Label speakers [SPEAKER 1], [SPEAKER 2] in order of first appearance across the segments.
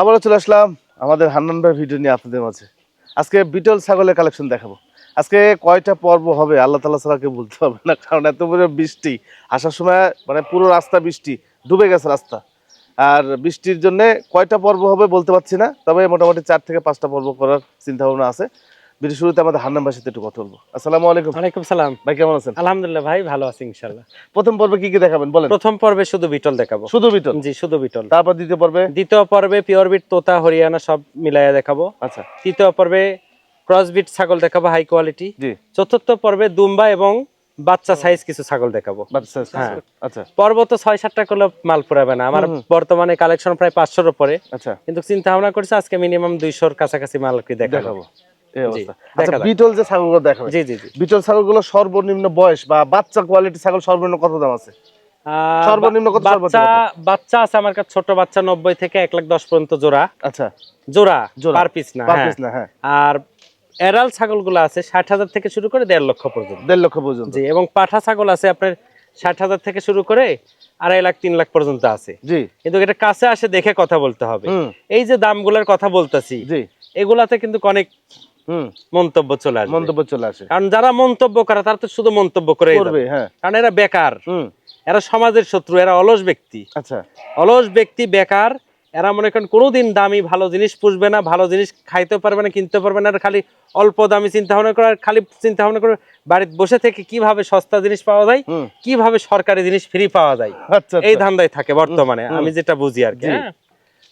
[SPEAKER 1] আবারও চলে আসলাম আমাদের হান্নান ভাই ভিডিও নিয়ে আপনাদের মাঝে। আজকে বিটল ছাগলের কালেকশন দেখাবো। আজকে কয়টা পর্ব হবে, আল্লাহ তালা কেউ বলতে হবে না, কারণ এত বড় বৃষ্টি। আসার সময় মানে পুরো রাস্তা বৃষ্টি, ডুবে গেছে রাস্তা। আর বৃষ্টির জন্য কয়টা পর্ব হবে বলতে পারছি না, তবে মোটামুটি চার থেকে পাঁচটা পর্ব করার চিন্তাভাবনা আছে। শুরুতে আমাদের ভাইয়ের সাথে একটু কথা বলব। আসসালামু আলাইকুম।
[SPEAKER 2] ওয়ালাইকুম সালাম।
[SPEAKER 1] ভাই কেমন আছেন?
[SPEAKER 2] আলহামদুলিল্লাহ ভাই ভালো আছি ইনশাল্লাহ
[SPEAKER 1] প্রথম পর্বে কি কি দেখাবেন বলেন।
[SPEAKER 2] প্রথম পর্বে শুধু বিটল দেখাবো।
[SPEAKER 1] শুধু বিটল?
[SPEAKER 2] জি শুধু বিটল।
[SPEAKER 1] তারপর দ্বিতীয় পর্বে?
[SPEAKER 2] দ্বিতীয় পর্বে পিওর বিট তোতা হরিয়ানা সব মিলাইয়া দেখাবো।
[SPEAKER 1] আচ্ছা।
[SPEAKER 2] তৃতীয় পর্বে ক্রস বিট ছাগল দেখাবো হাই কোয়ালিটি
[SPEAKER 1] জি।
[SPEAKER 2] চতুর্থ পর্বে দুম্বা এবং বাচ্চা সাইজ কিছু ছাগল দেখাবো। হ্যাঁ।
[SPEAKER 1] আচ্ছা।
[SPEAKER 2] পর্ব তো ছয় সাতটা করলে মাল পুরাবে না। আমার। বর্তমানে কালেকশন প্রায় পাঁচশোর উপরে।
[SPEAKER 1] আচ্ছা।
[SPEAKER 2] কিন্তু চিন্তা ভাবনা করছে আজকে মিনিমাম দুইশোর কাছাকাছি মাল কি দেখাবো।
[SPEAKER 1] আচ্ছা
[SPEAKER 2] যাক।
[SPEAKER 1] বিটল যে ছাগলগুলো দেখাবে
[SPEAKER 2] জি জি জি।
[SPEAKER 1] বিটল ছাগলগুলো সর্বনিম্ন বয়স বা বাচ্চা কোয়ালিটি ছাগল সর্বনিম্ন কত দাম আছে? সর্বনিম্ন কত,
[SPEAKER 2] বাচ্চা বাচ্চা আছে আমার কাছে ছোট বাচ্চা নব্বই থেকে এক লাখ দশ পর্যন্ত জোড়া।
[SPEAKER 1] আচ্ছা।
[SPEAKER 2] জোড়া
[SPEAKER 1] জোড়া।
[SPEAKER 2] পার পিস না
[SPEAKER 1] পার
[SPEAKER 2] হ্যাঁ।
[SPEAKER 1] পিস না হ্যাঁ।
[SPEAKER 2] আর এরাল ছাগলগুলো আছে ষাট হাজার থেকে শুরু করে লক্ষ পর্যন্ত।
[SPEAKER 1] লক্ষ পর্যন্ত।
[SPEAKER 2] জি এবং পাঠা ছাগল আছে আপনার ষাট হাজার থেকে শুরু করে আড়াই লাখ তিন লাখ পর্যন্ত আছে।
[SPEAKER 1] জি।
[SPEAKER 2] কিন্তু এটা কাছে আসে দেখে কথা বলতে হবে। এই যে দামগুলোর কথা বলতেছি
[SPEAKER 1] জি।
[SPEAKER 2] এগুলাতে কিন্তু অনেক মন্তব্য চলে আসবে।
[SPEAKER 1] মন্তব্য চলে আসে।
[SPEAKER 2] কারণ যারা মন্তব্য করে তারা তো শুধু মন্তব্য করে
[SPEAKER 1] করবে হ্যাঁ।
[SPEAKER 2] কারণ এরা বেকার।
[SPEAKER 1] হুম।
[SPEAKER 2] এরা সমাজের শত্রু এরা অলস ব্যক্তি।
[SPEAKER 1] আচ্ছা।
[SPEAKER 2] অলস ব্যক্তি বেকার। এরা মনে করেন কোনোদিন দামি ভালো জিনিস পুষবে না ভালো জিনিস খাইতে পারবে না কিনতে পারবে না আর খালি অল্প দামি চিন্তা ভাবনা করে খালি চিন্তা ভাবনা করে বাড়িতে বসে থেকে কীভাবে সস্তা জিনিস পাওয়া যায় কীভাবে সরকারি জিনিস ফ্রি পাওয়া যায়।
[SPEAKER 1] আচ্ছা
[SPEAKER 2] এই
[SPEAKER 1] আচ্ছা।
[SPEAKER 2] ধান্দায় থাকে বর্তমানে। আমি যেটা বুঝি আর কি?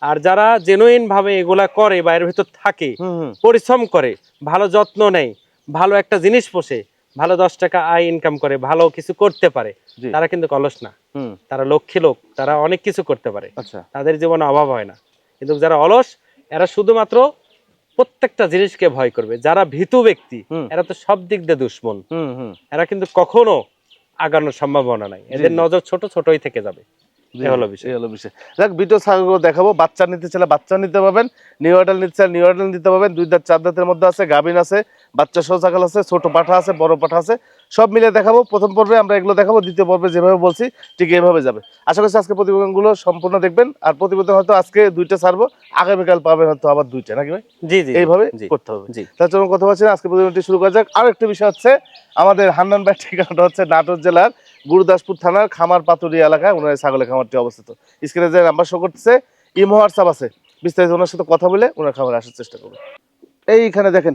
[SPEAKER 2] আর যারা জেনুইন ভাবে এগুলা করে বা এর ভিতর থাকে পরিশ্রম করে ভালো যত্ন নেয় ভালো একটা জিনিস পোষে ভালো দশ টাকা আয় ইনকাম করে ভালো কিছু করতে পারে তারা কিন্তু কলস না। তারা লক্ষ্মী লোক তারা অনেক কিছু করতে পারে।
[SPEAKER 1] আচ্ছা।
[SPEAKER 2] তাদের জীবনে অভাব হয় না। কিন্তু যারা অলস এরা শুধুমাত্র প্রত্যেকটা জিনিসকে ভয় করবে। যারা ভীতু ব্যক্তি এরা তো সব দিক দিয়ে দুশ্মন। এরা কিন্তু কখনো আগানোর সম্ভাবনা নাই। এদের নজর ছোট ছোটই থেকে যাবে।
[SPEAKER 1] দেখাবো। বাচ্চা নিতে চাইলে বাচ্চা নিতে নিতে চাইলে পাবেন দুই দাঁত চার দাঁতের মধ্যে আছে গাভিন আছে বাচ্চা সহ ছাগল আছে ছোট পাঠা আছে বড় পাঠা আছে। সব মিলে দেখাবো। প্রথম পর্বে আমরা এগুলো দেখাবো দ্বিতীয় পর্বে যেভাবে বলছি ঠিক এইভাবে যাবে। আশা করছি আজকে প্রতিবেদনগুলো সম্পূর্ণ দেখবেন। আর প্রতিবেদন হয়তো আজকে দুইটা ছাড়বো আগামীকাল পাবেন হয়তো আবার দুইটা নাকি ভাই?
[SPEAKER 2] জি জি
[SPEAKER 1] এইভাবে করতে হবে।
[SPEAKER 2] জি।
[SPEAKER 1] তার জন্য কথা বলছি না, আজকে প্রতিবেদনটি শুরু করা যাক। আর একটা বিষয় হচ্ছে আমাদের হান্নান ভাই ঠিকানাটা হচ্ছে নাটোর জেলার গুরুদাসপুর থানার খামার পাতুরি এলাকায়। ওনার ছাগলের খামারটি অবস্থিত। স্ক্রিনে যে নাম্বার শো করতেছে ইমো হোয়াটসঅ্যাপ আছে। বিস্তারিত ওনার সাথে কথা বলে ওনার খামারে আসার চেষ্টা করব। এইখানে দেখেন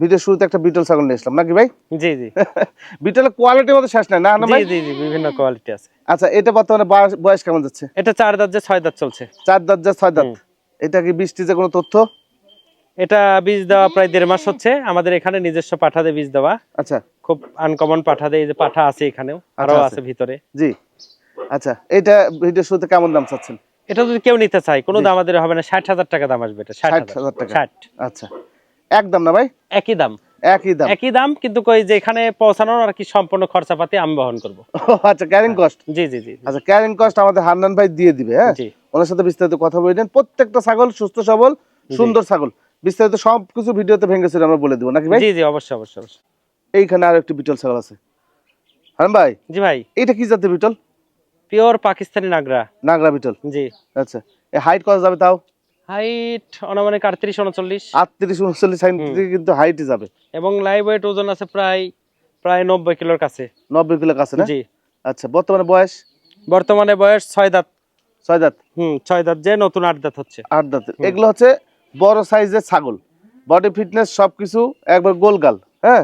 [SPEAKER 1] ভিডিও শুরুতে একটা বিটল ছাগল নিয়ে এসলাম নাকি ভাই?
[SPEAKER 2] জি জি।
[SPEAKER 1] বিটলের কোয়ালিটির মধ্যে শেষ নাই না
[SPEAKER 2] জি
[SPEAKER 1] ভাই?
[SPEAKER 2] জি জি বিভিন্ন কোয়ালিটি আছে।
[SPEAKER 1] আচ্ছা এটা বর্তমানে বয়স- কেমন যাচ্ছে?
[SPEAKER 2] এটা চার দাঁত যে ছয় দাঁত চলছে।
[SPEAKER 1] চার দাঁত যা ছয় দাঁত। এটা কি বৃষ্টি যে কোনো তথ্য?
[SPEAKER 2] এটা বীজ দেওয়া প্রায় দেড় মাস হচ্ছে। আমাদের এখানে নিজস্ব পাঠা দিয়ে বীজ দেওয়া।
[SPEAKER 1] আচ্ছা।
[SPEAKER 2] খুব আনকমন পাঠা দিয়ে এই যে পাঠা আছে এখানেও আরও
[SPEAKER 1] আচ্ছা,
[SPEAKER 2] আছে ভিতরে।
[SPEAKER 1] জি। আচ্ছা এটা ভিডিও শুরুতে কেমন দাম চাচ্ছেন?
[SPEAKER 2] এটা যদি কেউ নিতে চায় কোনো দাম আমাদের হবে না ষাট হাজার টাকা দাম আসবে এটা ষাট হাজার
[SPEAKER 1] টাকা।
[SPEAKER 2] ষাট।
[SPEAKER 1] আচ্ছা। একদম না ভাই?
[SPEAKER 2] একই দাম।
[SPEAKER 1] একই দাম।
[SPEAKER 2] একই দাম কিন্তু কই যে এখানে পৌঁছানোর আর কি সম্পূর্ণ খরচাপাতি আমি বহন করব।
[SPEAKER 1] আচ্ছা ক্যারিং কস্ট
[SPEAKER 2] জি জি জি
[SPEAKER 1] আচ্ছা ক্যারিং কস্ট আমাদের হান্নান ভাই দিয়ে দিবে হ্যাঁ?
[SPEAKER 2] জি।
[SPEAKER 1] ওনার সাথে বিস্তারিত কথা বলে প্রত্যেকটা ছাগল সুস্থ সবল সুন্দর ছাগল। বিস্তারিত সব কিছু ভিডিওতে ভেঙে আমরা বলে দেবো নাকি ভাই?
[SPEAKER 2] জি জি অবশ্যই অবশ্যই অবশ্যই।
[SPEAKER 1] এইখানে আর একটি বিটল ছাগল আছে। হারান ভাই
[SPEAKER 2] জি ভাই।
[SPEAKER 1] এটা কি জাতের বিটল?
[SPEAKER 2] পিওর পাকিস্তানি নাগরা।
[SPEAKER 1] নাগরা বিটল।
[SPEAKER 2] জি।
[SPEAKER 1] আচ্ছা এই হাইট কত যাবে তাও?
[SPEAKER 2] হাইট অনামানিক আটত্রিশ উনচল্লিশ।
[SPEAKER 1] আটত্রিশ উনচল্লিশ কিন্তু হাইটই যাবে।
[SPEAKER 2] এবং লাইভ ওয়েট ওজন আছে প্রায় প্রায় নব্বই কিলোর কাছে।
[SPEAKER 1] নব্বই কিলো কাছে না?
[SPEAKER 2] জি।
[SPEAKER 1] আচ্ছা বর্তমানে বয়স?
[SPEAKER 2] বর্তমানে বয়স ছয় দাঁত।
[SPEAKER 1] ছয় দাঁত?
[SPEAKER 2] হুম ছয় দাঁত যে নতুন আট দাঁত হচ্ছে।
[SPEAKER 1] আট
[SPEAKER 2] হুম।
[SPEAKER 1] এগুলো হচ্ছে বড় সাইজের ছাগল। বডি ফিটনেস সবকিছু একবার গোলগাল হ্যাঁ?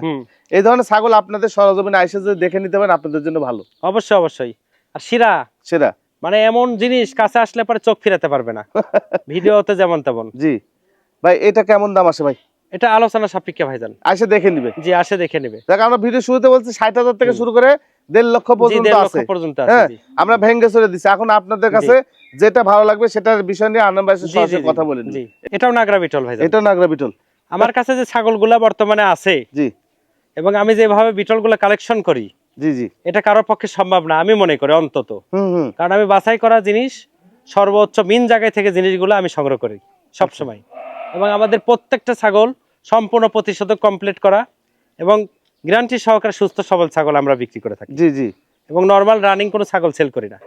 [SPEAKER 1] এই ধরনের ছাগল আপনাদের সরজমিনে আইসে যদি দেখে নিতে পারেন আপনাদের জন্য ভালো।
[SPEAKER 2] অবশ্যই অবশ্যই। আর শিরা?
[SPEAKER 1] সেরা
[SPEAKER 2] মানে এমন জিনিস কাছে আসলে পরে চোখ ফিরাতে পারবে না। ভিডিওতে যেমন তেমন।
[SPEAKER 1] জি। ভাই এটা কেমন দাম আসে ভাই?
[SPEAKER 2] এটা আলোচনা সাপেক্ষে ভাইজান।
[SPEAKER 1] আইসে দেখে নিবে।
[SPEAKER 2] জি আসে দেখে নেবে।
[SPEAKER 1] দেখ আমরা ভিডিও শুরুতে বলছি ষাট হাজার থেকে শুরু করে দেড় লক্ষ পর্যন্ত আছে।
[SPEAKER 2] পর্যন্ত আছে
[SPEAKER 1] হ্যাঁ আমরা ভেঙ্গে চলে দিচ্ছি এখন আপনাদের কাছে যেটা ভালো লাগবে সেটার বিষয় নিয়ে আনন্দ ভাইয়ের কথা বলেন
[SPEAKER 2] জি। এটাও নাগরা বিটল ভাইজান।
[SPEAKER 1] এটা নাগরা বিটল।
[SPEAKER 2] আমার কাছে যে ছাগলগুলা বর্তমানে আছে
[SPEAKER 1] জি।
[SPEAKER 2] এবং আমি যেভাবে বিটলগুলো কালেকশন করি
[SPEAKER 1] জি জি।
[SPEAKER 2] এটা কারোর পক্ষে সম্ভব না আমি মনে করি অন্তত। কারণ আমি বাছাই করা জিনিস সর্বোচ্চ মিন জায়গায় থেকে জিনিসগুলো আমি সংগ্রহ করি সব সময় এবং আমাদের প্রত্যেকটা ছাগল সম্পূর্ণ প্রতিষেধক কমপ্লিট করা এবং গ্যারান্টি সহকারে সুস্থ সবল ছাগল আমরা বিক্রি করে থাকি।
[SPEAKER 1] জি জি।
[SPEAKER 2] এবং নর্মাল রানিং কোনো ছাগল সেল করি না।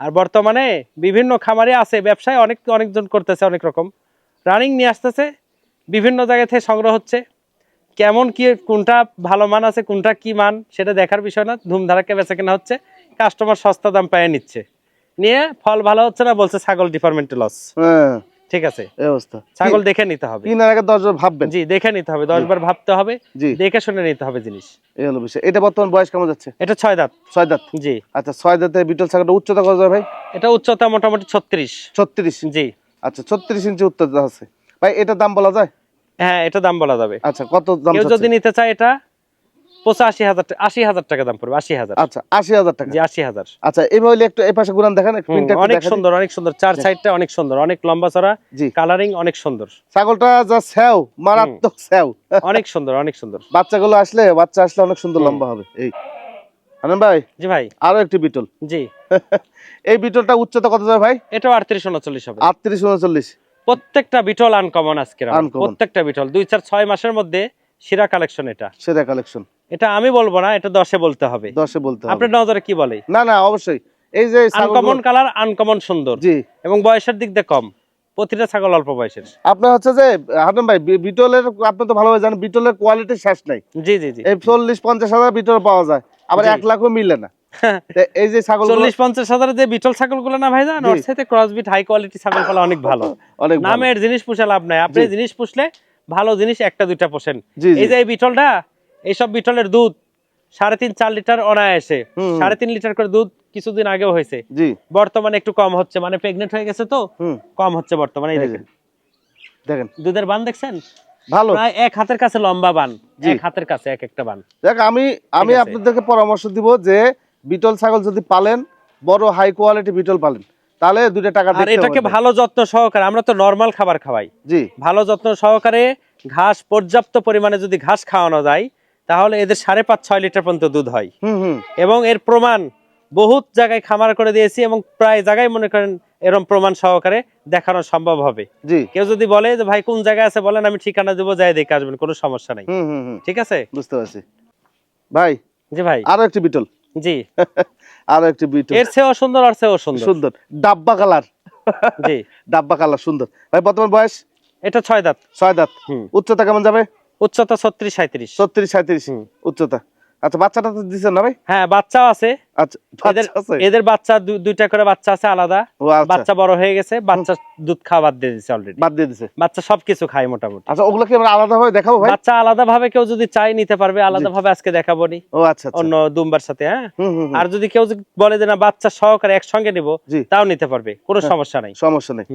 [SPEAKER 2] আর বর্তমানে বিভিন্ন খামারে আছে ব্যবসায় অনেক অনেকজন করতেছে অনেক রকম। রানিং নিয়ে আসতেছে বিভিন্ন জায়গা থেকে সংগ্রহ হচ্ছে। কেমন কি কোনটা ভালো মান আছে কোনটা কি মান সেটা দেখার বিষয় না। ধুমধারাকে বেচা কেনা হচ্ছে। কাস্টমার সস্তা দাম পায়ে নিচ্ছে। নিয়ে ফল ভালো হচ্ছে না বলছে ছাগল ডিপার্টমেন্টে লস
[SPEAKER 1] হ্যাঁ।
[SPEAKER 2] ঠিক আছে? ছাগল দেখে নিতে হবে।
[SPEAKER 1] কিনার আগে দশ জন ভাববেন।
[SPEAKER 2] জি দেখে নিতে হবে। দশ বার ভাবতে হবে। দেখে শুনে নিতে হবে জিনিস।
[SPEAKER 1] এই হলো বিষয়। এটা বর্তমান বয়স কেমন যাচ্ছে?
[SPEAKER 2] এটা ছয় দাঁত।
[SPEAKER 1] ছয় দাঁত?
[SPEAKER 2] জি।
[SPEAKER 1] আচ্ছা ছয় দাঁতে বিটল ছাগলটা উচ্চতা কত ভাই?
[SPEAKER 2] এটা উচ্চতা মোটামুটি ছত্রিশ।
[SPEAKER 1] ছত্রিশ।
[SPEAKER 2] জি।
[SPEAKER 1] আচ্ছা ছত্রিশ ইঞ্চি উচ্চতা আছে। ভাই এটা দাম বলা যায়?
[SPEAKER 2] হ্যাঁ এটা দাম বলা যাবে।
[SPEAKER 1] আচ্ছা কত দাম
[SPEAKER 2] কেউ যদি নিতে চায় এটা পঁচাশি হাজার আশি হাজার টাকা দাম পড়বে আশি হাজার।
[SPEAKER 1] আচ্ছা আশি হাজার টাকা।
[SPEAKER 2] জি আশি হাজার।
[SPEAKER 1] আচ্ছা এইভাবে একটু এই পাশে ঘুরান দেখেন
[SPEAKER 2] অনেক সুন্দর অনেক সুন্দর। চার সাইডটা অনেক সুন্দর অনেক লম্বা চড়া
[SPEAKER 1] জি।
[SPEAKER 2] কালারিং অনেক সুন্দর।
[SPEAKER 1] ছাগলটা যা স্যাও মারাত্মক স্যাও
[SPEAKER 2] অনেক সুন্দর অনেক সুন্দর।
[SPEAKER 1] বাচ্চাগুলো আসলে বাচ্চা আসলে অনেক সুন্দর লম্বা হবে। এই। আনন্দ ভাই?
[SPEAKER 2] জি ভাই।
[SPEAKER 1] আরও একটি বিটল।
[SPEAKER 2] জি।
[SPEAKER 1] এই বিটলটা উচ্চতা কত যায় ভাই?
[SPEAKER 2] এটা আটত্রিশ উনচল্লিশ হবে।
[SPEAKER 1] আটত্রিশ উনচল্লিশ।
[SPEAKER 2] প্রত্যেকটা বিটল আনকমন আজকে প্রত্যেকটা বিটল। দুই চার ছয় মাসের মধ্যে সেরা কালেকশন এটা।
[SPEAKER 1] সেরা কালেকশন
[SPEAKER 2] এটা আমি বলব না এটা দশে বলতে হবে।
[SPEAKER 1] দশে বলতে হবে।
[SPEAKER 2] আপনার নজরে কি বলে?
[SPEAKER 1] না না অবশ্যই। এই যে
[SPEAKER 2] আনকমন কালার আনকমন সুন্দর।
[SPEAKER 1] জি।
[SPEAKER 2] এবং বয়সের দিক দিয়ে কম। প্রতিটা ছাগল অল্প বয়সের।
[SPEAKER 1] আপনার হচ্ছে যে হাটন ভাই বিটলের আপনি তো ভালোভাবে জানেন বিটলের কোয়ালিটি শেষ নাই।
[SPEAKER 2] জি জি জি।
[SPEAKER 1] এই চল্লিশ পঞ্চাশ হাজার বিটল পাওয়া যায়। আবার। এক লাখও মিলে না। এই যে ছাগল
[SPEAKER 2] চল্লিশ পঞ্চাশ যে বিটল ছাগলগুলো না ভাই জান ওর সাথে ক্রসবিট হাই কোয়ালিটি ছাগল পালা অনেক ভালো।
[SPEAKER 1] অনেক
[SPEAKER 2] নামের জিনিস পুষে লাভ নাই। আপনি জিনিস পুষলে ভালো জিনিস একটা দুইটা পোষেন। এই যে এই বিটলটা এইসব বিটলের দুধ সাড়ে তিন চার লিটার অনায়াসে। সাড়ে তিন লিটার করে দুধ কিছুদিন আগেও হয়েছে। বর্তমানে একটু কম হচ্ছে। মানে প্রেগনেন্ট হয়ে গেছে তো কম হচ্ছে বর্তমানে দেখেন।
[SPEAKER 1] দেখেন।
[SPEAKER 2] দুধের বান দেখছেন?
[SPEAKER 1] ভালো।
[SPEAKER 2] প্রায় এক হাতের কাছে লম্বা বান। এক হাতের কাছে এক একটা বান।
[SPEAKER 1] দেখ আমি আমি। আপনাদেরকে পরামর্শ দিব যে বিটল ছাগল যদি পালেন বড় হাই কোয়ালিটি বিটল পালেন তাহলে দুইটা টাকা
[SPEAKER 2] আর এটাকে ভালো যত্ন সহকারে আমরা তো নর্মাল খাবার খাওয়াই।
[SPEAKER 1] জি।
[SPEAKER 2] ভালো যত্ন সহকারে ঘাস পর্যাপ্ত পরিমাণে যদি ঘাস খাওয়ানো যায় তাহলে এদের সাড়ে পাঁচ ছয় লিটার পর্যন্ত দুধ হয়।
[SPEAKER 1] হুম হুম।
[SPEAKER 2] এবং এর প্রমাণ বহুত জায়গায় খামার করে দিয়েছি এবং প্রায় জায়গায় মনে করেন এরম প্রমাণ সহকারে দেখানো সম্ভব হবে।
[SPEAKER 1] জি।
[SPEAKER 2] কেউ যদি বলে যে ভাই কোন জায়গায় আছে বলেন আমি ঠিকানা দেবো যাই দেখে আসবেন কোনো সমস্যা নাই।
[SPEAKER 1] হুম হুম হুম।
[SPEAKER 2] ঠিক আছে?
[SPEAKER 1] বুঝতে পারছি। ভাই
[SPEAKER 2] জি ভাই।
[SPEAKER 1] আরও একটি বিটল।
[SPEAKER 2] জি।
[SPEAKER 1] আরও একটি বিটল
[SPEAKER 2] এর চেয়েও সুন্দর আর চেয়েও সুন্দর।
[SPEAKER 1] সুন্দর। ডাব্বা কালার।
[SPEAKER 2] জি।
[SPEAKER 1] ডাব্বা কালার সুন্দর। ভাই বর্তমান বয়স?
[SPEAKER 2] এটা ছয় দাঁত।
[SPEAKER 1] ছয় দাঁত। উচ্চতা কেমন যাবে?
[SPEAKER 2] উচ্চতা ছত্রিশ সাঁত্রিশ
[SPEAKER 1] ছত্রিশ সাঁত্রিশ। উচ্চতা। আচ্ছা বাচ্চাটা তো দিচ্ছেন না ভাই?
[SPEAKER 2] হ্যাঁ বাচ্চাও আছে।
[SPEAKER 1] আচ্ছা
[SPEAKER 2] এদের
[SPEAKER 1] বাচ্চা
[SPEAKER 2] এদের বাচ্চা দুইটা করে বাচ্চা আছে আলাদা।
[SPEAKER 1] আচ্ছা।
[SPEAKER 2] বাচ্চা বড় হয়ে গেছে বাচ্চা দুধ খাওয়া বাদ দিয়ে দিচ্ছে অলরেডি
[SPEAKER 1] বাদ দিয়ে দিছে?
[SPEAKER 2] বাচ্চা সবকিছু খায় মোটামুটি।
[SPEAKER 1] আচ্ছা ওগুলো কি আমরা আলাদা ভাবে দেখাবো ভাই?
[SPEAKER 2] বাচ্চা আলাদা ভাবে কেউ যদি চাই নিতে পারবে আলাদা ভাবে আজকে দেখাবো নি।
[SPEAKER 1] ও আচ্ছা আচ্ছা।
[SPEAKER 2] অন্য দুম্বার সাথে হ্যাঁ। আর যদি কেউ যদি বলে যে না বাচ্চা সহকারে একসঙ্গে নিব তাও নিতে পারবে কোনো
[SPEAKER 1] হ্যাঁ।
[SPEAKER 2] সমস্যা নাই।
[SPEAKER 1] সমস্যা নেই।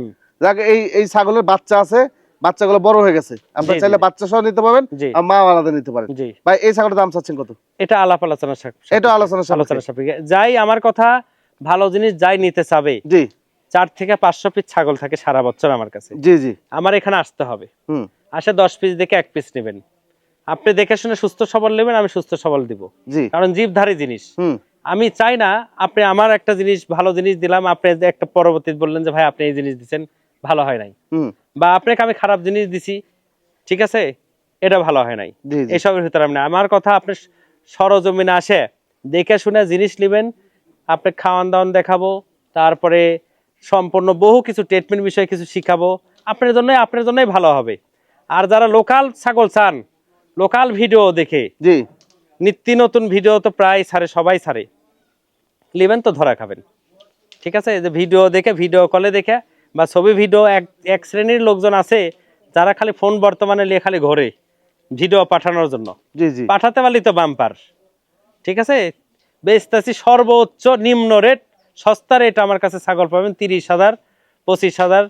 [SPEAKER 1] যাক এই এই ছাগলের বাচ্চা আছে বাচ্চাগুলো বড় হয়ে গেছে। আপনারা চাইলে বাচ্চা সহ নিতে পারবেন আর মা আলাদা নিতে পারেন। ভাই এই ছাগলের দাম চাচ্ছেন কত?
[SPEAKER 2] এটা আলাপ আলোচনা
[SPEAKER 1] এটা আলোচনা
[SPEAKER 2] আলোচনা সাপেক্ষে। যাই আমার কথা ভালো জিনিস যাই নিতে চাবে
[SPEAKER 1] জি।
[SPEAKER 2] চার থেকে পাঁচশো পিস ছাগল থাকে সারা বছর আমার কাছে।
[SPEAKER 1] জি জি।
[SPEAKER 2] আমার এখানে আসতে হবে।
[SPEAKER 1] হুম।
[SPEAKER 2] আসে দশ পিস দেখে এক পিস নেবেন। আপনি দেখে শুনে সুস্থ সবল নেবেন আমি সুস্থ সবল দিব।
[SPEAKER 1] জি।
[SPEAKER 2] কারণ জীবধারী জিনিস।
[SPEAKER 1] হুম।
[SPEAKER 2] আমি চাই না আপনি আমার একটা জিনিস ভালো জিনিস দিলাম আপনি একটা পরবর্তী বললেন যে ভাই আপনি এই জিনিস দিচ্ছেন ভালো হয় নাই।
[SPEAKER 1] হুম।
[SPEAKER 2] বা আপনাকে আমি খারাপ জিনিস দিছি ঠিক আছে? এটা ভালো হয় নাই। এসবের ভিতরে আমি না। আমার কথা আপনি সরজমিনে আসে দেখে শুনে জিনিস নেবেন আপনি খাওয়ান দাওয়ান দেখাবো তারপরে সম্পূর্ণ বহু কিছু ট্রিটমেন্ট বিষয়ে কিছু শিখাবো। আপনার জন্যই আপনার জন্যই ভালো হবে। আর যারা লোকাল ছাগল চান লোকাল ভিডিও দেখে
[SPEAKER 1] জি।
[SPEAKER 2] নিত্য নতুন ভিডিও তো প্রায় ছাড়ে সবাই ছাড়ে। নেবেন তো ধরা খাবেন। ঠিক আছে? যে ভিডিও দেখে ভিডিও কলে দেখে বা ছবি ভিডিও এক এক শ্রেণির লোকজন আছে যারা খালি ফোন বর্তমানে নিয়ে খালি ঘোরে ভিডিও পাঠানোর জন্য।
[SPEAKER 1] জি জি।
[SPEAKER 2] পাঠাতে পারলি তো বাম্পার ঠিক আছে? বেচতেছি সর্বোচ্চ নিম্ন রেট সস্তা রেট আমার কাছে ছাগল পাবেন তিরিশ হাজার পঁচিশ হাজার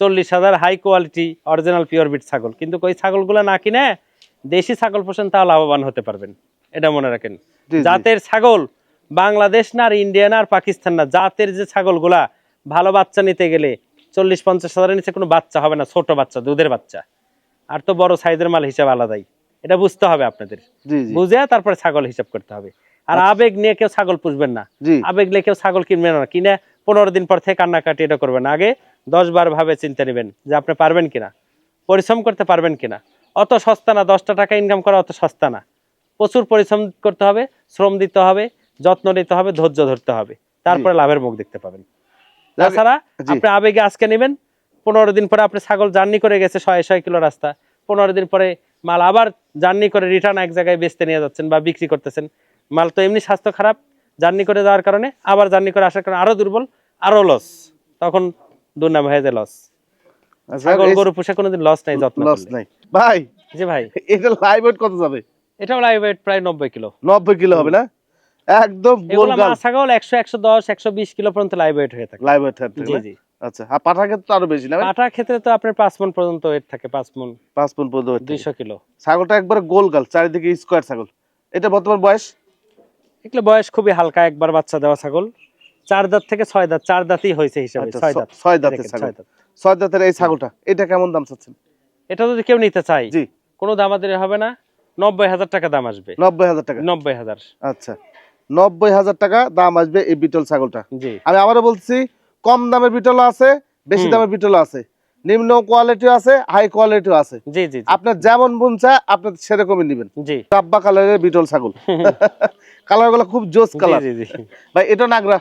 [SPEAKER 2] চল্লিশ হাজার high quality original pure bit ছাগল। কিন্তু ওই ছাগলগুলো না কিনে দেশি ছাগল পোষেন তাও লাভবান হতে পারবেন। এটা মনে রাখেন। জাতের ছাগল বাংলাদেশ না আর ইন্ডিয়া না আর পাকিস্তান না জাতের যে ছাগলগুলা ভালো বাচ্চা নিতে গেলে চল্লিশ পঞ্চাশ হাজারের নিচে কোনো বাচ্চা হবে না ছোট বাচ্চা দুধের বাচ্চা। আর তো বড় সাইজের মাল হিসাব আলাদাই। এটা বুঝতে হবে আপনাদের। বুঝে তারপরে ছাগল হিসাব করতে হবে। আর আবেগ নিয়ে কেউ ছাগল পুষবেন না। আবেগ নিয়ে কেউ ছাগল কিনবেন না। কিনে পনেরো দিন পর থেকে কান্নাকাটি এটা করবেন। আগে দশ বার ভাবে চিন্তা নেবেন যে আপনি পারবেন কিনা। পরিশ্রম করতে পারবেন কিনা। অত সস্তা না দশটা টাকা ইনকাম করা অত সস্তা না। প্রচুর পরিশ্রম করতে হবে শ্রম দিতে হবে যত্ন নিতে হবে ধৈর্য ধরতে হবে। তারপরে লাভের মুখ দেখতে পাবেন। তাছাড়া আপনি আবেগে আজকে নেবেন পনেরো দিন পরে আপনি ছাগল জার্নি করে গেছে ছয় ছয় কিলো রাস্তা। পনেরো দিন পরে মাল আবার জার্নি করে রিটার্ন এক জায়গায় বেচতে নিয়ে যাচ্ছেন বা বিক্রি করতেছেন। মাল তো এমনি স্বাস্থ্য খারাপ জার্নি করে যাওয়ার কারণে আবার জার্নি করে আসার কারণে আরও দুর্বল আরও লস তখন দুর্নাম হয়ে যায় লস
[SPEAKER 1] আচ্ছা,
[SPEAKER 2] ছাগল গরু পুষে কোনোদিন লস নাই যত্ন
[SPEAKER 1] লস নাই। ভাই
[SPEAKER 2] জি ভাই।
[SPEAKER 1] এটা লাইভ ওয়েট কত যাবে?
[SPEAKER 2] এটাও লাইভ ওয়েট প্রায় নব্বই কিলো।
[SPEAKER 1] নব্বই কিলো হবে না? একদম
[SPEAKER 2] এগুলো
[SPEAKER 1] গোলগাল
[SPEAKER 2] মা ছাগল একশো একশো দশ একশো বিশ কিলো পর্যন্ত লাইভ ওয়েট হয়ে থাকে।
[SPEAKER 1] লাইভ ওয়েট
[SPEAKER 2] জি জি।
[SPEAKER 1] আচ্ছা আর পাঠা ক্ষেত্রে আরও বেশি না ভাই?
[SPEAKER 2] ক্ষেত্রে তো আপনার পাঁচ মন পর্যন্ত ওয়েট থাকে পাঁচ মন।
[SPEAKER 1] পাঁচ পন পর্যন্ত weight থাকে।
[SPEAKER 2] দুইশো কিলো।
[SPEAKER 1] ছাগলটা একবারে গোলগাল চারিদিকে স্কোয়ার ছাগল। এটা বর্তমান বয়স?
[SPEAKER 2] এগুলো বয়স খুবই হালকা একবার বাচ্চা দেওয়া ছাগল। চার দাঁত থেকে ছয় দাঁত চার দাঁতই হয়েছে হিসাবে
[SPEAKER 1] আচ্ছা,
[SPEAKER 2] ছয় দাঁত।
[SPEAKER 1] ছয় দাঁতের ছাগল।
[SPEAKER 2] ছয়
[SPEAKER 1] দাঁতের এই ছাগলটা এটা কেমন দাম চাচ্ছেন?
[SPEAKER 2] এটা যদি কেউ নিতে চাই
[SPEAKER 1] জি।
[SPEAKER 2] কোনো দামাদারি হবে না নব্বই হাজার টাকা দাম আসবে।
[SPEAKER 1] নব্বই হাজার টাকা।
[SPEAKER 2] নব্বই হাজার।
[SPEAKER 1] আচ্ছা। নব্বই হাজার টাকা দাম আসবে এই বিটল ছাগলটা। আমি আবারও বলছি কম দামের বিটল আছে বেশি। দামের বিটলও আছে। নিম্ন কোয়ালিটিও আছে হাই কোয়ালিটিও আছে।
[SPEAKER 2] জি জি
[SPEAKER 1] আপনার যেমন মন চায় আপনি সেরকমই নেবেন।
[SPEAKER 2] জি।
[SPEAKER 1] ডাব্বা কালারের বিটল ছাগল। কালারগুলো খুব জোস কালার।
[SPEAKER 2] জি জি।
[SPEAKER 1] ভাই এটা নাগরা।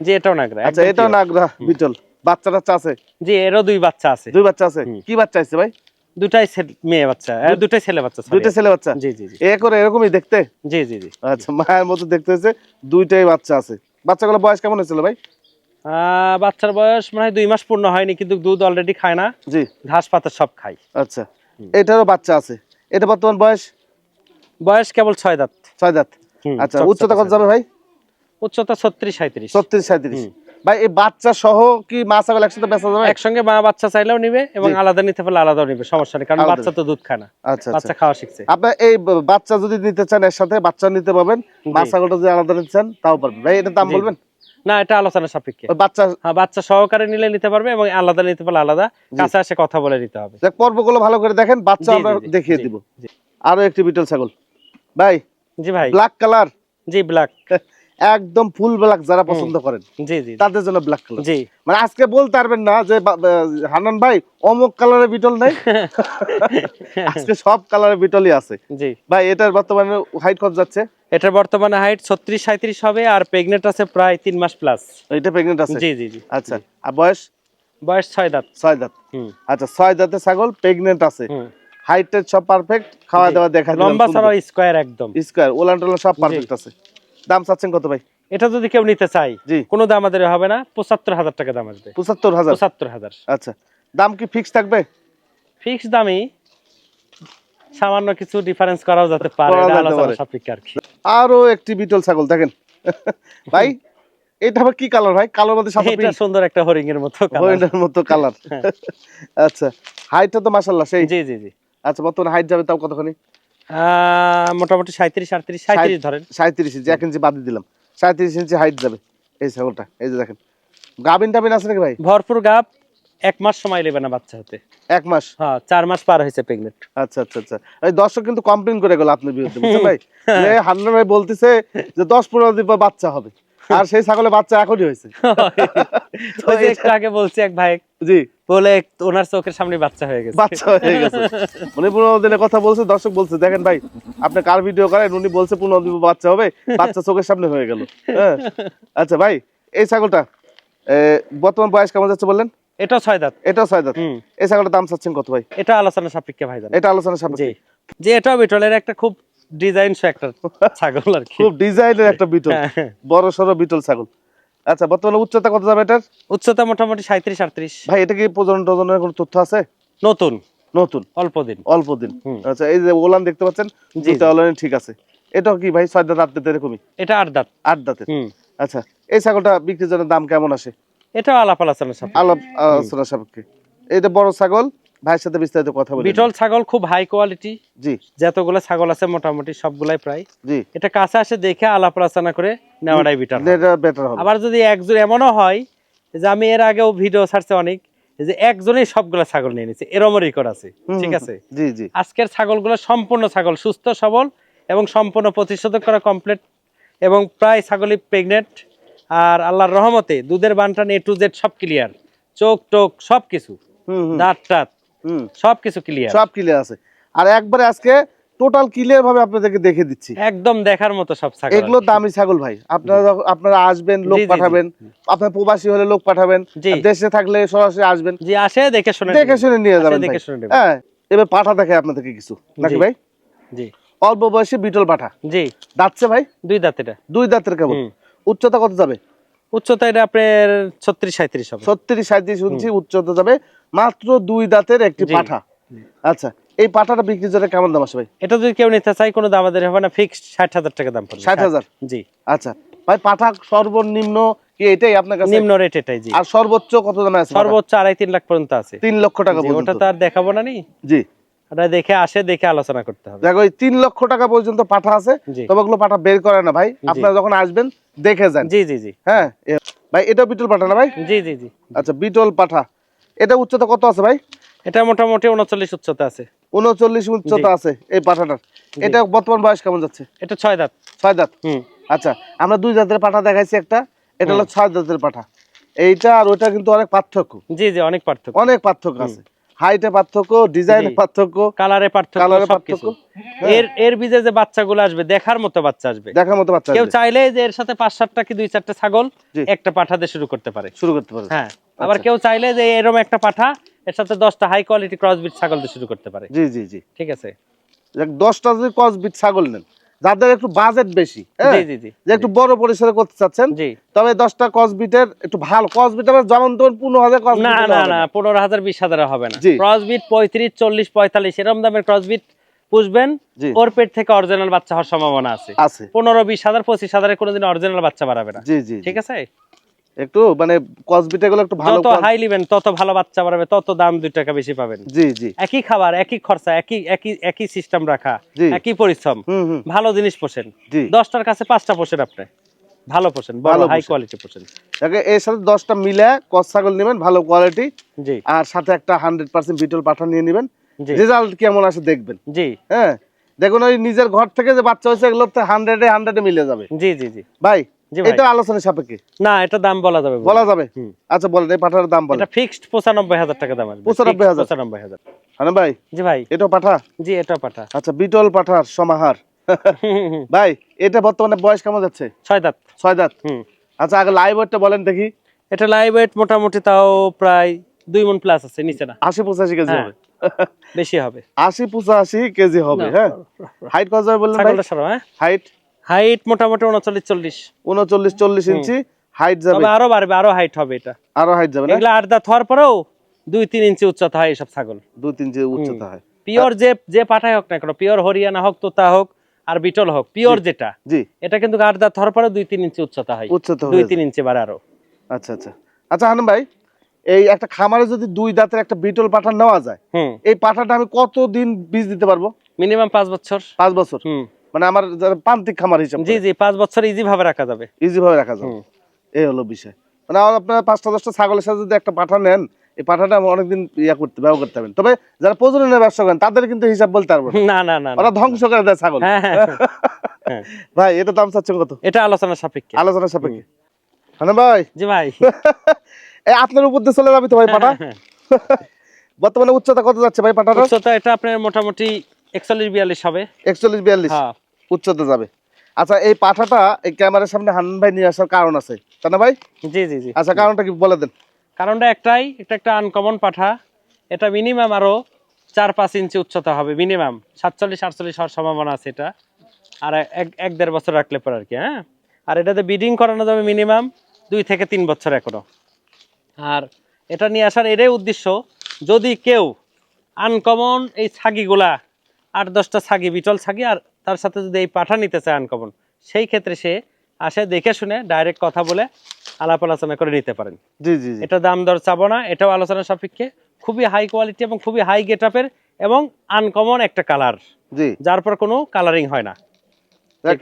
[SPEAKER 2] জি এটাও নাগরা
[SPEAKER 1] আচ্ছা এটাও। নাগরা বিটল। বাচ্চা টাচ্চা আছে?
[SPEAKER 2] জি এরও দুই বাচ্চা আছে।
[SPEAKER 1] দুই বাচ্চা আছে? কি বাচ্চা আছে ভাই?
[SPEAKER 2] দুটাই মেয়ে বাচ্চা দুটাই ছেলে বাচ্চা।
[SPEAKER 1] দুইটা ছেলে বাচ্চা?
[SPEAKER 2] জি জি
[SPEAKER 1] এ করে এরকমই দেখতে?
[SPEAKER 2] জি জি জি।
[SPEAKER 1] আচ্ছা মায়ের মতো দেখতে হয়েছে দুইটাই বাচ্চা আছে। বাচ্চাগুলো বয়স কেমন হয়েছিল ভাই?
[SPEAKER 2] বাচ্চার বয়স মনে দুই মাস পূর্ণ হয়নি কিন্তু দুধ অলরেডি খায় না।
[SPEAKER 1] জি।
[SPEAKER 2] ঘাস পাতা সব খায়।
[SPEAKER 1] আচ্ছা এটারও বাচ্চা আছে। এটা বর্তমান বয়স?
[SPEAKER 2] বয়স কেবল ছয় দাঁত।
[SPEAKER 1] ছয় দাঁত। আচ্ছা উচ্চতা কত যাবে ভাই?
[SPEAKER 2] উচ্চতা ছত্রিশ সাঁত্রিশ
[SPEAKER 1] ছত্রিশ সাঁত্রিশ। ভাই এই বাচ্চা সহ কি মা ছাগল একসাথে বেচা যাবে?
[SPEAKER 2] একসঙ্গে মা বাচ্চা চাইলেও নিবে এবং আলাদা নিতে পারলে আলাদাও নিবে সমস্যা নেই কারণ বাচ্চা তো দুধ খায় না।
[SPEAKER 1] আচ্ছা আচ্ছা।
[SPEAKER 2] বাচ্চা খাওয়া শিখছে।
[SPEAKER 1] আপনার এই বাচ্চা যদি নিতে চান এর সাথে বাচ্চা নিতে পারবেন মা ছাগলটা যদি আলাদা নিতে চান তাও পারবেন। ভাই এটার দাম। বলবেন?
[SPEAKER 2] না এটা আলোচনা সাপেক্ষে।
[SPEAKER 1] বাচ্চা
[SPEAKER 2] হ্যাঁ বাচ্চা সহকারে নিলে নিতে পারবে এবং আলাদা নিতে পারলে আলাদা। কাছে আসে কথা বলে নিতে হবে।
[SPEAKER 1] দেখ পর্বগুলো ভালো করে দেখেন বাচ্চা আমরা দেখিয়ে দিব। আরও একটি বিটল ছাগল। ভাই
[SPEAKER 2] জি ভাই।
[SPEAKER 1] ব্ল্যাক কালার
[SPEAKER 2] জি ব্ল্যাক
[SPEAKER 1] একদম ফুল ব্ল্যাক যারা পছন্দ করেন। তাদের জন্য ব্ল্যাক কালার
[SPEAKER 2] জি।
[SPEAKER 1] মানে আজকে বলতে পারবেন না যে বা- ভাই অমুক কালারের বিটল নাই? আজকে সব কালারের বিটলই আছে।
[SPEAKER 2] জি।
[SPEAKER 1] ভাই এটার বর্তমানে হাইট কত যাচ্ছে?
[SPEAKER 2] এটার বর্তমানে হাইট ছত্রিশ সাঁত্রিশ হবে আর প্রেগনেন্ট আছে প্রায় তিন মাস প্লাস
[SPEAKER 1] এটা প্রেগনেন্ট আছে?
[SPEAKER 2] জি জি জি।
[SPEAKER 1] আচ্ছা আর বয়স?
[SPEAKER 2] বয়স ছয় দাঁত।
[SPEAKER 1] ছয় দাঁত।
[SPEAKER 2] হুম।
[SPEAKER 1] আচ্ছা ছয় দাঁতের ছাগল প্রেগনেন্ট আছে।
[SPEAKER 2] হুম।
[SPEAKER 1] হাইট সব পারফেক্ট খাওয়া দাওয়া দেখা
[SPEAKER 2] লম্বা ছাড়াও স্কোয়ার একদম।
[SPEAKER 1] স্কোয়ার ওলান টোলান সব পারফেক্ট আছে। দাম চাচ্ছেন কত ভাই?
[SPEAKER 2] এটা যদি কেউ নিতে চাই
[SPEAKER 1] জি।
[SPEAKER 2] কোনো দাম আমাদের হবে না পঁচাত্তর হাজার টাকা দাম আসবে।
[SPEAKER 1] পঁচাত্তর হাজার?
[SPEAKER 2] পঁচাত্তর হাজার।
[SPEAKER 1] আচ্ছা। দাম কি ফিক্স থাকবে?
[SPEAKER 2] ফিক্স দামই সামান্য কিছু ডিফারেন্স করাও যেতে পারে। সাপেক্ষে আর কি।
[SPEAKER 1] আরও একটি বিটল ছাগল দেখেন। ভাই এটা আবার কি কালার ভাই? কালোর মধ্যে সাদা
[SPEAKER 2] এটা সুন্দর একটা হরিং এর মতো colour।
[SPEAKER 1] এর মতো কালার
[SPEAKER 2] হ্যাঁ।
[SPEAKER 1] আচ্ছা হাইটটা তো মাশাল্লাহ সেই?
[SPEAKER 2] জি জি জি।
[SPEAKER 1] আচ্ছা বর্তমানে হাইট যাবে তাও কতখানি?
[SPEAKER 2] মোটামুটি সাঁত্রিশ আটত্রিশ সাঁত্রিশ ধরেন।
[SPEAKER 1] সাঁত্রিশ ইঞ্চি এক ইঞ্চি বাদ দিলাম। সাঁত্রিশ ইঞ্চি হাইট যাবে এই ছাগলটা এই যে দেখেন। গাবিন টাবিন আছে নাকি ভাই?
[SPEAKER 2] ভরপুর গাপ এক মাস সময় নেবে না বাচ্চা হতে।
[SPEAKER 1] এক মাস?
[SPEAKER 2] হ্যাঁ চার মাস পার হয়েছে প্রেগনেন্ট
[SPEAKER 1] আচ্ছা আচ্ছা আচ্ছা। এই দর্শক কিন্তু কমপ্লেন করে গেল আপনার বিরুদ্ধে বুঝছেন ভাই? যে হান্নান ভাই বলতেছে যে দশ পনেরো দিন পর বাচ্চা হবে। আর সেই ছাগলের বাচ্চা এখনই হয়েছে।
[SPEAKER 2] একটু আগে বলছি এক ভাই
[SPEAKER 1] জি।
[SPEAKER 2] বলে ওনার চোখের সামনে বাচ্চা হয়ে গেছে।
[SPEAKER 1] বাচ্চা হয়ে গেছে। উনি পনেরো দিনের কথা বলছে দর্শক বলছে দেখেন ভাই আপনি কার ভিডিও করেন? উনি বলছে পনেরো দিন বাচ্চা হবে বাচ্চা চোখের সামনে হয়ে গেল। হ্যাঁ। আচ্ছা ভাই এই ছাগলটা বর্তমান বয়স কেমন যাচ্ছে বললেন?
[SPEAKER 2] এটাও ছয় দাঁত।
[SPEAKER 1] এটাও ছয় দাঁত। এই ছাগলটার দাম চাচ্ছেন কত ভাই?
[SPEAKER 2] এটা আলোচনা সাপেক্ষে ভাই
[SPEAKER 1] এটা আলোচনা সাপেক্ষে।
[SPEAKER 2] যে এটাও বিটলের একটা খুব ডিজাইন ছাগল আর
[SPEAKER 1] খুব ডিজাইনের একটা বিটল।
[SPEAKER 2] হ্যাঁ।
[SPEAKER 1] বড় সড়ো বিটল ছাগল। আচ্ছা বর্তমানে উচ্চতা কত যাবে এটার?
[SPEAKER 2] উচ্চতা মোটামুটি সাঁত্রিশ আটত্রিশ।
[SPEAKER 1] ভাই এটা কি প্রজনন টজনের কোনো তথ্য আছে?
[SPEAKER 2] নতুন।
[SPEAKER 1] নতুন?
[SPEAKER 2] অল্প দিন।
[SPEAKER 1] অল্প দিন। আচ্ছা এই যে ওলান দেখতে পাচ্ছেন দুইটা ওলান ঠিক আছে। এটা কি ভাই ছয় দাঁত আট দাঁত এরকমই?
[SPEAKER 2] এটা আট দাঁত।
[SPEAKER 1] আট দাঁতের? আচ্ছা এই ছাগলটা বিক্রির জন্য দাম কেমন আসে?
[SPEAKER 2] এটা আলাপ আলোচনা সাপেক্ষে।
[SPEAKER 1] আলাপ আলোচনা সাপেক্ষে। এটা বড় ছাগল ভাইয়ের সাথে বিস্তারিত কথা বলি
[SPEAKER 2] বিটল ছাগল খুব হাই কোয়ালিটি
[SPEAKER 1] জি।
[SPEAKER 2] যতগুলো ছাগল আছে মোটামুটি সবগুলাই প্রায়।
[SPEAKER 1] জি।
[SPEAKER 2] এটা কাছে আসে দেখে আলাপ আলোচনা করে নেওয়াটাই বিটার
[SPEAKER 1] এটা বেটার হবে।
[SPEAKER 2] আবার যদি একজন এমনও হয় যে আমি এর আগেও ভিডিও ছাড়ছে অনেক যে একজনই সবগুলো ছাগল নিয়ে নিচ্ছে এরমও রেকর্ড আছে ঠিক আছে?
[SPEAKER 1] জি জি।
[SPEAKER 2] আজকের ছাগলগুলো সম্পূর্ণ ছাগল সুস্থ সবল এবং সম্পূর্ণ প্রতিষেধক করা কমপ্লিট এবং প্রায় ছাগলই প্রেগনেন্ট আর আল্লাহর রহমতে দুধের বানটান এ টু জেড সব ক্লিয়ার চোখ টোক সব কিছু দাঁত টাত
[SPEAKER 1] হুম।
[SPEAKER 2] সব কিছু ক্লিয়ার
[SPEAKER 1] সব ক্লিয়ার আছে। আর একবারে আজকে টোটাল ক্লিয়ার ভাবে আপনাদেরকে দেখে দিচ্ছি।
[SPEAKER 2] একদম দেখার মতো সব ছাগল
[SPEAKER 1] এগুলো দামি ছাগল ভাই। আপনারা আপনারা আসবেন লোক। পাঠাবেন। আপনার প্রবাসী হলে লোক পাঠাবেন। দেশে থাকলে সরাসরি আসবেন।
[SPEAKER 2] জি আসে দেখে শুনে
[SPEAKER 1] দেখে শুনে নিয়ে যাবেন
[SPEAKER 2] দেখে শুনে
[SPEAKER 1] হ্যাঁ এবার পাঠা দেখে আপনাদেরকে কিছু। নাকি ভাই?
[SPEAKER 2] জি।
[SPEAKER 1] অল্প বয়সে বিটল পাঠা।
[SPEAKER 2] জি।
[SPEAKER 1] দাঁতছে ভাই?
[SPEAKER 2] দুই দাঁত এটা।
[SPEAKER 1] দুই দাঁতের কেবল উচ্চতা কত যাবে?
[SPEAKER 2] উচ্চতা এটা আপনার ছত্রিশ সাঁত্রিশ হবে।
[SPEAKER 1] ছত্রিশ সাঁত্রিশ শুনছি উচ্চতা যাবে। মাত্র দুই দাঁতের একটি পাঠা। আচ্ছা এই পাঠাটা বিক্রির জন্য কেমন দাম আসে ভাই?
[SPEAKER 2] এটা যদি কেউ নিতে চাই কোনো দাম আমাদের হবে না ফিক্সড ষাট হাজার টাকা দাম পড়বে।
[SPEAKER 1] ষাট হাজার?
[SPEAKER 2] জি।
[SPEAKER 1] আচ্ছা ভাই পাঠা সর্বনিম্ন কি এটাই আপনার কাছে?
[SPEAKER 2] নিম্ন রেট এটাই জি।
[SPEAKER 1] আর সর্বোচ্চ কত দামে আছে
[SPEAKER 2] সর্বোচ্চ আড়াই তিন লাখ পর্যন্ত আছে।
[SPEAKER 1] তিন লক্ষ টাকা
[SPEAKER 2] ওটা তো আর দেখাবো না নি?
[SPEAKER 1] জি।
[SPEAKER 2] ওটা দেখে আসে দেখে আলোচনা করতে হবে।
[SPEAKER 1] দেখো তিন লক্ষ টাকা পর্যন্ত পাঠা আছে। তবে ওগুলো পাঠা বের করে না ভাই। আপনারা যখন আসবেন দেখে যান।
[SPEAKER 2] জি জি জি।
[SPEAKER 1] হ্যাঁ ভাই এটা বিটল পাঠা না ভাই?
[SPEAKER 2] জি জি জি।
[SPEAKER 1] আচ্ছা বিটল পাঠা। এটা উচ্চতা কত আছে ভাই?
[SPEAKER 2] এটা মোটামুটি উনচল্লিশ উচ্চতা আছে।
[SPEAKER 1] উনচল্লিশ উচ্চতা আছে এই পাঠাটার। এটা বর্তমান বয়স কেমন যাচ্ছে?
[SPEAKER 2] এটা ছয় দাঁত।
[SPEAKER 1] ছয় দাঁত?
[SPEAKER 2] হুম।
[SPEAKER 1] আচ্ছা আমরা দুই জাতের পাঠা দেখাইছি একটা। এটা হলো ছয় জাতের পাঠা। এইটা আর ওইটা কিন্তু অনেক পার্থক্য।
[SPEAKER 2] জি জি অনেক পার্থক্য।
[SPEAKER 1] অনেক পার্থক্য আছে। হাইটে পার্থক্য ডিজাইনে পার্থক্য
[SPEAKER 2] কালারে পার্থক্য
[SPEAKER 1] কালারে পার্থক্য।
[SPEAKER 2] এর এর বীজে যে বাচ্চাগুলো আসবে দেখার মতো বাচ্চা আসবে।
[SPEAKER 1] দেখার মতো বাচ্চা
[SPEAKER 2] কেউ চাইলে যে এর সাথে পাঁচ সাতটা কি দুই চারটা ছাগল একটা পাঠাতে শুরু করতে পারে।
[SPEAKER 1] শুরু করতে পারে।
[SPEAKER 2] হ্যাঁ। আবার
[SPEAKER 1] আচ্ছা।
[SPEAKER 2] কেউ চাইলে যে এরকম একটা পাঠা এর সাথে দশটা হাই কোয়ালিটি ক্রসবিট ছাগল দিয়ে শুরু করতে পারে।
[SPEAKER 1] জি জি জি।
[SPEAKER 2] ঠিক আছে?
[SPEAKER 1] দশটা যদি কসবিট ছাগল নেন যাদের একটু বাজেট বেশি হ্যাঁ? যে একটু বড় পরিসরে করতে চাচ্ছেন তবে দশটা কসবিটের একটু ভালো কসবিট আবার যেমন ধরুন পনেরো হাজার কস
[SPEAKER 2] না না না পনেরো হাজার বিশ হাজার হবে না। ক্রসবিট পঁয়ত্রিশ চল্লিশ পঁয়তাল্লিশ এরকম দামের ক্রসবিট পুষবেন ওর পেট থেকে অরিজিনাল বাচ্চা হওয়ার সম্ভাবনা আছে। পনেরো বিশ হাজার পঁচিশ হাজারের কোনোদিন অরিজিনাল বাচ্চা বাড়াবে না। ঠিক আছে?
[SPEAKER 1] একটু মানে কসবিট এগুলো একটু ভালো
[SPEAKER 2] যত হাই নিবেন তত ভালো বাচ্চা বাড়াবে তত দাম দুই টাকা বেশি পাবেন।
[SPEAKER 1] জি জি।
[SPEAKER 2] একই খাবার একই খরচা একই একই একই সিস্টেম রাখা একই পরিশ্রম। ভালো জিনিস পোষেন।
[SPEAKER 1] জি।
[SPEAKER 2] দশটার কাছে পাঁচটা পোষেন আপনি। ভালো পোষেন ভালো হাই কোয়ালিটি পোষেন।
[SPEAKER 1] দেখে এর সাথে দশটা মিলে কস ছাগল নেবেন ভালো কোয়ালিটি
[SPEAKER 2] জি।
[SPEAKER 1] আর সাথে একটা হান্ড্রেড পার্সেন্ট বিটল পাঠা নিয়ে নেবেন। রেজাল্ট কেমন আসে দেখবেন।
[SPEAKER 2] জি।
[SPEAKER 1] হ্যাঁ দেখুন ওই নিজের ঘর থেকে যে বাচ্চা হয়েছে এগুলো তো হান্ড্রেডে হান্ড্রেডে মিলে যাবে।
[SPEAKER 2] জি জি জি।
[SPEAKER 1] ভাই এটা আলোচনা সাপেক্ষে?
[SPEAKER 2] না এটা দাম বলা যাবে
[SPEAKER 1] বলা যাবে? আচ্ছা বলেন এই পাঠার দাম বলেন।
[SPEAKER 2] এটা ফিক্সড পঁচানব্বই হাজার টাকা দাম আসবে।
[SPEAKER 1] 95,000
[SPEAKER 2] পঁচানব্বই হাজার।
[SPEAKER 1] হ্যাঁ ভাই
[SPEAKER 2] জি ভাই।
[SPEAKER 1] এটা পাঠা?
[SPEAKER 2] জি এটা পাঠা।
[SPEAKER 1] আচ্ছা বিটল পাঠার সমাহার। ভাই এটা বর্তমানে বয়স কেমন যাচ্ছে?
[SPEAKER 2] ছয় দাঁত।
[SPEAKER 1] ছয় দাঁত? আচ্ছা আগে লাইভ ওয়েটটা বলেন দেখি।
[SPEAKER 2] এটা লাইভ ওয়েট মোটামুটি তাও প্রায় দুই মন প্লাস আছে নিচে না।
[SPEAKER 1] আশি পঁচাশি কেজি
[SPEAKER 2] হ্যাঁ।
[SPEAKER 1] হবে।
[SPEAKER 2] বেশি হবে।
[SPEAKER 1] আশি পঁচাশি কেজি হবে হ্যাঁ। হাইট কত যাবে বললেন ভাই?
[SPEAKER 2] ছাগলটা সরো হ্যাঁ।
[SPEAKER 1] হাইট
[SPEAKER 2] হাইট মোটামুটি উনচল্লিশ চল্লিশ।
[SPEAKER 1] উনচল্লিশ চল্লিশ ইঞ্চি হাইট যাবে।
[SPEAKER 2] আরও বাড়বে আরও হাইট হবে এটা।
[SPEAKER 1] আরও হাইট যাবে না?
[SPEAKER 2] এগুলা আট দাঁত হওয়ার পরেও দুই তিন ইঞ্চি উচ্চতা হয় এসব ছাগল।
[SPEAKER 1] দুই তিন ইঞ্চি উচ্চতা হয়।
[SPEAKER 2] পিওর যে যে পাঠাই হোক না কেন পিওর হরিয়ানা হোক তোতা হোক আর বিটল হোক পিওর যেটা
[SPEAKER 1] জি।
[SPEAKER 2] এটা কিন্তু আট দাঁত হওয়ার পরে দুই তিন ইঞ্চি উচ্চতা হয়।
[SPEAKER 1] উচ্চতা
[SPEAKER 2] দুই তিন ইঞ্চি বাড়ে আরও।
[SPEAKER 1] আচ্ছা আচ্ছা। আচ্ছা হানুম ভাই এই একটা খামারে যদি দুই দাঁতের একটা বিটল পাঠা নেওয়া যায়
[SPEAKER 2] হুম।
[SPEAKER 1] এই পাঠাটা আমি কতদিন বীজ দিতে পারব?
[SPEAKER 2] মিনিমাম পাঁচ বছর।
[SPEAKER 1] পাঁচ বছর?
[SPEAKER 2] হুম।
[SPEAKER 1] মানে আমার প্রান্তিক খামার হিসাব
[SPEAKER 2] জি জি পাঁচ বছর ইজি ভাবে রাখা যাবে।
[SPEAKER 1] ইজি ভাবে রাখা যাবে। এই হলো বিষয়। মানে আপনার পাঁচটা দশটা ছাগলের সাথে যদি একটা পাঠা নেন এই পাঠাটা অনেকদিন ইয়া করতে ব্যবহার করতে পারবেন। তবে যারা প্রজননের ব্যবসা করেন তাদের কিন্তু হিসাব বলতে পারব না।
[SPEAKER 2] না না।
[SPEAKER 1] ওরা ধ্বংস করে দেয় ছাগল।
[SPEAKER 2] হ্যাঁ হ্যাঁ হ্যাঁ।
[SPEAKER 1] ভাই এটা দাম চাচ্ছেন কত?
[SPEAKER 2] এটা আলোচনা সাপেক্ষে।
[SPEAKER 1] আলোচনা সাপেক্ষে। হ্যাঁ ভাই?
[SPEAKER 2] জি ভাই।
[SPEAKER 1] এই আপনার উপর দিয়ে চলে যাবে তো ভাই পাঠা? বর্তমানে উচ্চতা কত যাচ্ছে ভাই পাঠাটা
[SPEAKER 2] উচ্চতা এটা আপনার মোটামুটি একচল্লিশ বিয়াল্লিশ হবে।
[SPEAKER 1] একচল্লিশ বিয়াল্লিশ?
[SPEAKER 2] হ্যাঁ।
[SPEAKER 1] উচ্চতা যাবে। আচ্ছা এই পাঠাটা এই ক্যামেরার সামনে হান্নান ভাই নিয়ে আসার কারণ আছে। তাই না ভাই?
[SPEAKER 2] জি জি জি।
[SPEAKER 1] আচ্ছা কারণটা কি বলে দেন।
[SPEAKER 2] কারণটা একটাই এটা একটা আনকমন পাঠা। এটা মিনিমাম আরও চার পাঁচ ইঞ্চি উচ্চতা হবে মিনিমাম সাতচল্লিশ আটচল্লিশ হওয়ার সম্ভাবনা আছে এটা। আর এক এক দেড় বছর রাখলে পর আর কি হ্যাঁ? আর এটাতে বিডিং করানো যাবে মিনিমাম দুই থেকে তিন বছর এখনও। আর এটা নিয়ে আসার এটাই উদ্দেশ্য যদি কেউ আনকমন এই ছাগিগুলা আট দশটা ছাগি বিটল ছাগি আর তার সাথে যদি এই পাঠা নিতে চায় আনকমন সেই ক্ষেত্রে সে আসে দেখে শুনে ডাইরেক্ট কথা বলে আলাপ আলোচনা করে নিতে পারেন।
[SPEAKER 1] জি জি
[SPEAKER 2] এটা দাম দর চাবো না এটাও আলোচনা সাপেক্ষে খুবই হাই কোয়ালিটি এবং খুবই হাই গেট এবং আনকমন একটা কালার
[SPEAKER 1] জি।
[SPEAKER 2] যার পর কোনো কালারিং হয় না।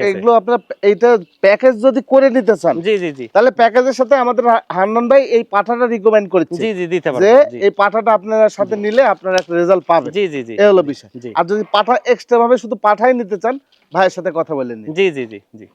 [SPEAKER 1] এগুলো আপনার এইটা প্যাকেজ যদি করে নিতে চান
[SPEAKER 2] জি জি জি।
[SPEAKER 1] তাহলে প্যাকেজের সাথে আমাদের হান্নান ভাই এই পাঠাটা রিকমেন্ড করেছে
[SPEAKER 2] জি জি দিতে
[SPEAKER 1] যে এই পাঠাটা আপনারা সাথে নিলে আপনারা একটা রেজাল্ট পাবেন।
[SPEAKER 2] জি জি জি।
[SPEAKER 1] এই হলো বিষয়। আর যদি পাঠা এক্সট্রা ভাবে শুধু পাঠাই নিতে চান ভাইয়ের সাথে কথা বলে নিন।
[SPEAKER 2] জি জি জি জি।